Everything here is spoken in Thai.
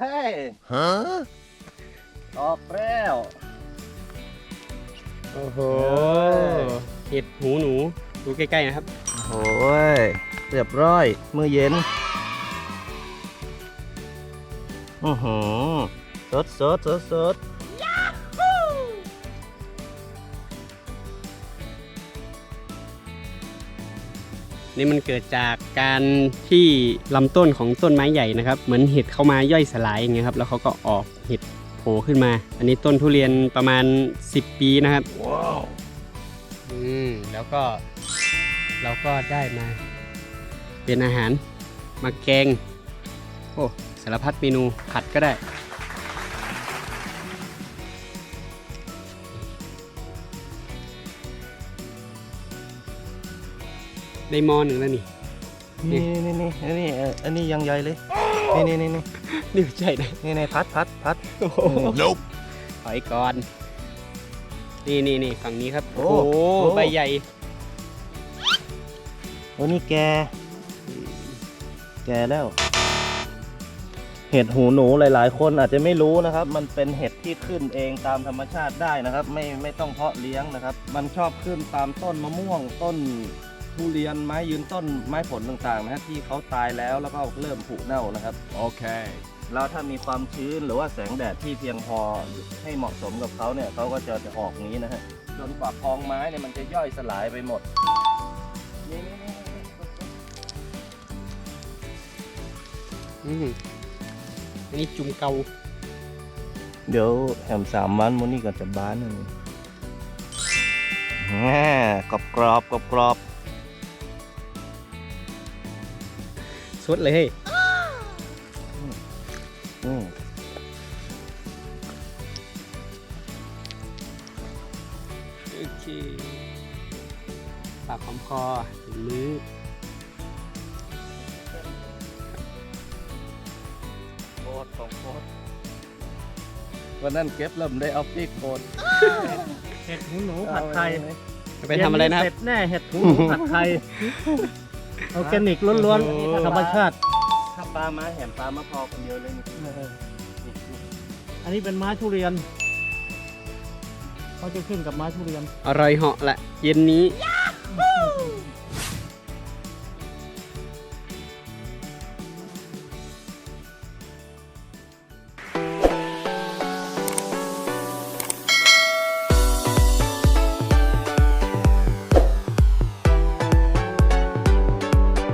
เฮ้ยออกแล้วโอ้โหเห็ดหูหนูดูใกล้ๆนะครับโอ้ยเรียบร้อยมือเย็นอือหือสดสดสดสด นี่มันเกิดจากการที่ลำต้นของต้นไม้ใหญ่นะครับ เหมือนเห็ดเข้ามาย่อยสลายอย่างเงี้ยครับ แล้วเขาก็ออกเห็ดโผล่ขึ้นมา อันนี้ต้นทุเรียนประมาณ 10 ปีนะครับ ว้าว อืม แล้วก็เราก็ได้มา เป็นอาหารมาแกง โอ้ สารพัดเมนูผัดก็ได้ ได้หมอหนึ่งแล้วนี่ นี่นี่นี่อันนี้เอ่ออันนี้ยังใหญ่เลย นี่นี่นี่นี่นี่ไม่ใช่นะนี่นี่พัดพัดพัด โอ้โหถอยก่อน นี่นี่นี่ฝั่งนี้ครับโอ้โอ้โหโอ้ ใบใหญ่ โอ้นี่แก แกแล้ว เห็ดหูหนูหลาย ๆ คนอาจจะไม่รู้นะครับ มันเป็นเห็ดที่ขึ้นเองตามธรรมชาติได้นะครับ ไม่ไม่ต้องเพาะเลี้ยงนะครับ มันชอบขึ้นตามต้นมะม่วงต้น ทุเรียนไม้ยืนต้นไม้ผลต่างๆนะฮะที่เขาตายแล้วแล้วก็เริ่มผุเน่านะครับ Okay. แล้วถ้ามีความชื้นหรือว่าแสงแดดที่เพียงพอให้เหมาะสมกับเขาเนี่ยเขาก็จะจะออกนี้นะฮะจนกว่ากองไม้เนี่ยมันจะย่อยสลายไปหมดนี่นี่นี่นี่อืมอันนี้จุ่มเกาเดี๋ยวแหมสามวันมูนี่ก็จะบ้านหนึ่งแหมกรอบกรอบกรอบกรอบ สดเลยเฮ้ยอืมโอเคปากหอมคอมือโคตรของโคตรวันนั้นเก็บเริ่มได้เอาปีกโคตรเห็ดหูหนูผัดไทยไปทำอะไรนะคเสรัร็บจแน่เห็ดหูหนูผัดไทย ออร์แกนิกล้วนโอ้โหๆธรรมชาติถ้าปลามาแหมปลามาพอคนเดียวเลยนี่อันนี้เป็นไม้ทุเรียนเขาจะขึ้นกับไม้ทุเรียน อร่อยเหาะแหละ เย็นนี้